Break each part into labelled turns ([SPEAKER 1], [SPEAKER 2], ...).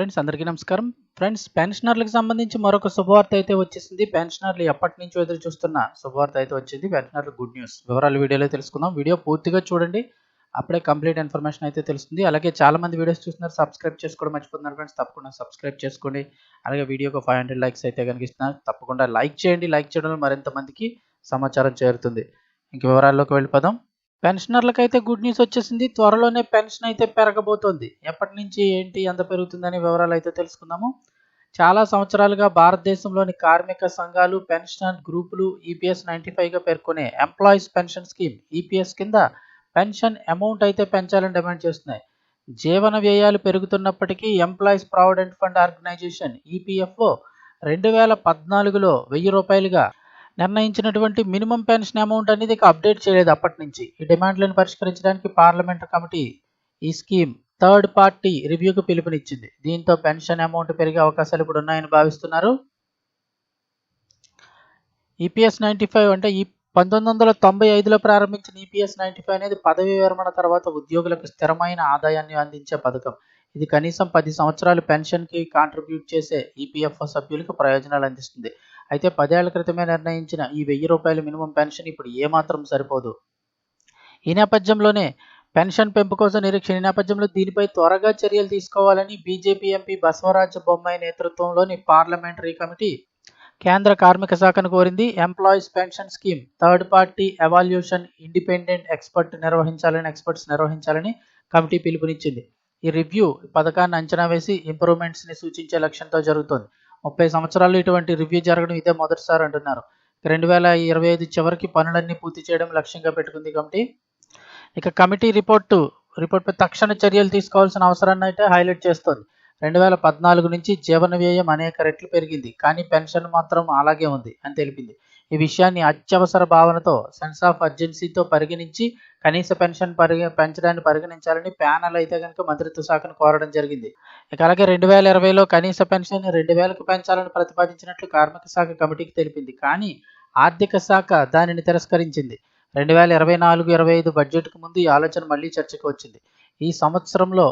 [SPEAKER 1] Friends అందరికీ నమస్కారం. Friends పెన్షనర్లకు సంబంధించి మరొక శుభవార్త అయితే వచ్చేసింది. పెన్షనర్లు ఎప్పటి నుంచో ఎదురు చూస్తున్న శుభవార్త అయితే వచ్చింది. పెన్షనర్లు గుడ్ న్యూస్. వివరాలు వీడియోలో తెలుసుకుందాం. వీడియో పూర్తిగా చూడండి. అప్పుడే కంప్లీట్ ఇన్ఫర్మేషన్ అయితే తెలుస్తుంది. అలాగే చాలా మంది వీడియోస్ చూస్తున్నారు. సబ్స్క్రైబ్ చేసుకోవడం మర్చిపోతున్నారు ఫ్రెండ్స్. తప్పకుండా సబ్స్క్రైబ్ చేసుకోండి. అలాగే వీడియోకి ఫైవ్ హండ్రెడ్ లైక్స్ అయితే కనిపిస్తున్నారు తప్పకుండా లైక్ చేయండి. లైక్ చేయడం మరింత మందికి సమాచారం చేరుతుంది. ఇంక వివరాల్లోకి వెళ్ళిపోదాం. పెన్షనర్లకైతే గుడ్ న్యూస్ వచ్చేసింది. త్వరలోనే పెన్షన్ అయితే పెరగబోతోంది. ఎప్పటి నుంచి ఏంటి ఎంత పెరుగుతుందనే వివరాలు అయితే తెలుసుకుందాము. చాలా సంవత్సరాలుగా భారతదేశంలోని కార్మిక సంఘాలు పెన్షన్ గ్రూపులు ఈపీఎస్ నైంటీ ఫైవ్గా పేర్కొనే ఎంప్లాయీస్ పెన్షన్ స్కీమ్ ఈపీఎస్ కింద పెన్షన్ అమౌంట్ అయితే పెంచాలని డిమాండ్ చేస్తున్నాయి. జీవన వ్యయాలు పెరుగుతున్నప్పటికీ employees provident fund organisation EPFO రెండు వేల పద్నాలుగులో వెయ్యి రూపాయలుగా నిర్ణయించినటువంటి మినిమం పెన్షన్ అమౌంట్ అనేది ఇక అప్డేట్ చేయలేదు అప్పటి నుంచి. ఈ డిమాండ్లను పరిష్కరించడానికి పార్లమెంట్ కమిటీ ఈ స్కీమ్ థర్డ్ పార్టీ రివ్యూకు పిలుపునిచ్చింది. దీంతో పెన్షన్ అమౌంట్ పెరిగే అవకాశాలు ఇప్పుడు ఉన్నాయని భావిస్తున్నారు. ఈపీఎస్ నైంటీ ఫైవ్ అంటే ఈ పంతొమ్మిది వందల తొంభై ఐదులో ప్రారంభించిన ఈపీఎస్ నైంటీ ఫైవ్ అనేది పదవీ విరమణ తర్వాత ఉద్యోగులకు స్థిరమైన ఆదాయాన్ని అందించే పథకం. ఇది కనీసం పది సంవత్సరాలు పెన్షన్కి కాంట్రిబ్యూట్ చేసే ఈపీఎఫ్ఓ సభ్యులకు ప్రయోజనాలు అందిస్తుంది. అయితే పదేళ్ళ క్రితమే నిర్ణయించిన ఈ వెయ్యి రూపాయల మినిమం పెన్షన్ ఇప్పుడు ఏమాత్రం సరిపోదు. ఈ నేపథ్యంలోనే పెన్షన్ పెంపు కోసం నిరీక్షణ. ఈ నేపథ్యంలో దీనిపై త్వరగా చర్యలు తీసుకోవాలని బీజేపీ ఎంపీ బసవరాజ బొమ్మాయి నేతృత్వంలోని పార్లమెంటరీ కమిటీ కేంద్ర కార్మిక శాఖను కోరింది. Employees pension scheme third party evaluation independent expert నిర్వహించాలని ఎక్స్పర్ట్స్ నిర్వహించాలని కమిటీ పిలుపునిచ్చింది. ఈ రివ్యూ పథకాన్ని అంచనా వేసి ఇంప్రూవ్మెంట్స్ని సూచించే లక్ష్యంతో జరుగుతోంది. ముప్పై సంవత్సరాలు ఇటువంటి రివ్యూ జరగడం ఇదే మొదటిసారి అంటున్నారు. రెండు వేల ఇరవై ఐదు చివరికి పనులన్నీ పూర్తి చేయడం లక్ష్యంగా పెట్టుకుంది కమిటీ. ఇక కమిటీ రిపోర్టు రిపోర్ట్పై తక్షణ చర్యలు తీసుకోవాల్సిన అవసరాన్ని అయితే హైలైట్ చేస్తోంది. రెండు వేల పద్నాలుగు నుంచి జీవన వ్యయం అనేక రెట్లు పెరిగింది. కానీ పెన్షన్ మాత్రం అలాగే ఉంది అని తెలిపింది. ఈ విషయాన్ని అత్యవసర భావనతో సెన్స్ ఆఫ్ అర్జెన్సీతో పరిగణించి కనీస పెన్షన్ పరిగ పెంచడాన్ని పరిగణించాలని ప్యానల్ అయితే కనుక మంత్రిత్వ శాఖను కోరడం జరిగింది. ఇక అలాగే రెండు వేల ఇరవైలో కనీస పెన్షన్ రెండు వేలకు పెంచాలని ప్రతిపాదించినట్లు కార్మిక శాఖ కమిటీకి తెలిపింది. కానీ ఆర్థిక శాఖ దానిని తిరస్కరించింది. రెండు వేల ఇరవై నాలుగు ఇరవై ఐదు బడ్జెట్కు ముందు ఈ ఆలోచన మళ్ళీ చర్చకు వచ్చింది. ఈ సంవత్సరంలో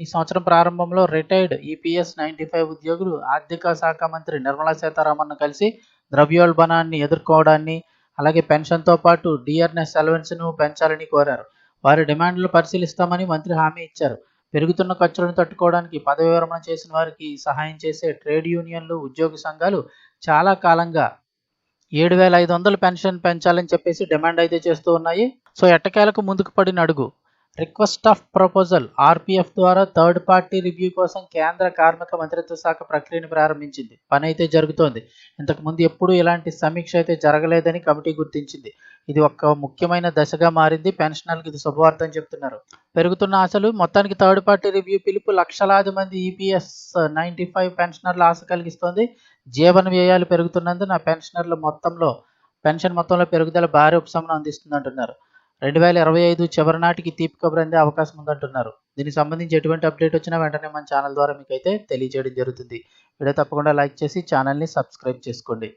[SPEAKER 1] ఈ సంవత్సరం ప్రారంభంలో రిటైర్డ్ ఈపీఎస్ నైంటీ ఫైవ్ ఉద్యోగులు ఆర్థిక శాఖ మంత్రి నిర్మలా సీతారామన్ను కలిసి ద్రవ్యోల్బణాన్ని ఎదుర్కోవడాన్ని అలాగే పెన్షన్తో పాటు డిఆర్ఎస్ అలవెన్స్ను పెంచాలని కోరారు. వారి డిమాండ్లు పరిశీలిస్తామని మంత్రి హామీ ఇచ్చారు. పెరుగుతున్న ఖర్చులను తట్టుకోవడానికి పదవి విరమణ చేసిన వారికి సహాయం చేసే ట్రేడ్ యూనియన్లు ఉద్యోగ సంఘాలు చాలా కాలంగా ఏడు వేల ఐదు వందలు పెన్షన్ పెంచాలని చెప్పేసి డిమాండ్ అయితే చేస్తూ ఉన్నాయి. సో ఎట్టకేలకు ముందుకు పడిన అడుగు. రిక్వెస్ట్ ఆఫ్ ప్రపోజల్ ఆర్పిఎఫ్ ద్వారా థర్డ్ పార్టీ రివ్యూ కోసం కేంద్ర కార్మిక మంత్రిత్వ శాఖ ప్రక్రియను ప్రారంభించింది. పని అయితే జరుగుతోంది. ఇంతకుముందు ఎప్పుడు ఎప్పుడూ ఇలాంటి సమీక్ష అయితే జరగలేదని కమిటీ గుర్తించింది. ఇది ఒక ముఖ్యమైన దశగా మారింది. పెన్షనర్లకు ఇది శుభవార్త అని చెప్తున్నారు. పెరుగుతున్న ఆశలు మొత్తానికి థర్డ్ పార్టీ రివ్యూ పిలుపు లక్షలాది మంది ఈపీఎస్ నైంటీ ఫైవ్ పెన్షనర్ల ఆశ కలిగిస్తోంది. జీవన వ్యయాలు పెరుగుతున్నందున పెన్షనర్ల మొత్తంలో పెన్షన్ మొత్తంలో పెరుగుదల భారీ ఉపశమనం అందిస్తుంది అంటున్నారు రెండు వేల ఇరవై ఐదు చివరి నాటికి తీపి కబురు అందే అవకాశం ఉందంటున్నారు. దీనికి సంబంధించి ఎటువంటి అప్డేట్ వచ్చినా వెంటనే మన ఛానల్ ద్వారా మీకు అయితే తెలియజేయడం జరుగుతుంది. వీడియో తప్పకుండా లైక్ చేసి ఛానల్ని సబ్స్క్రైబ్ చేసుకోండి.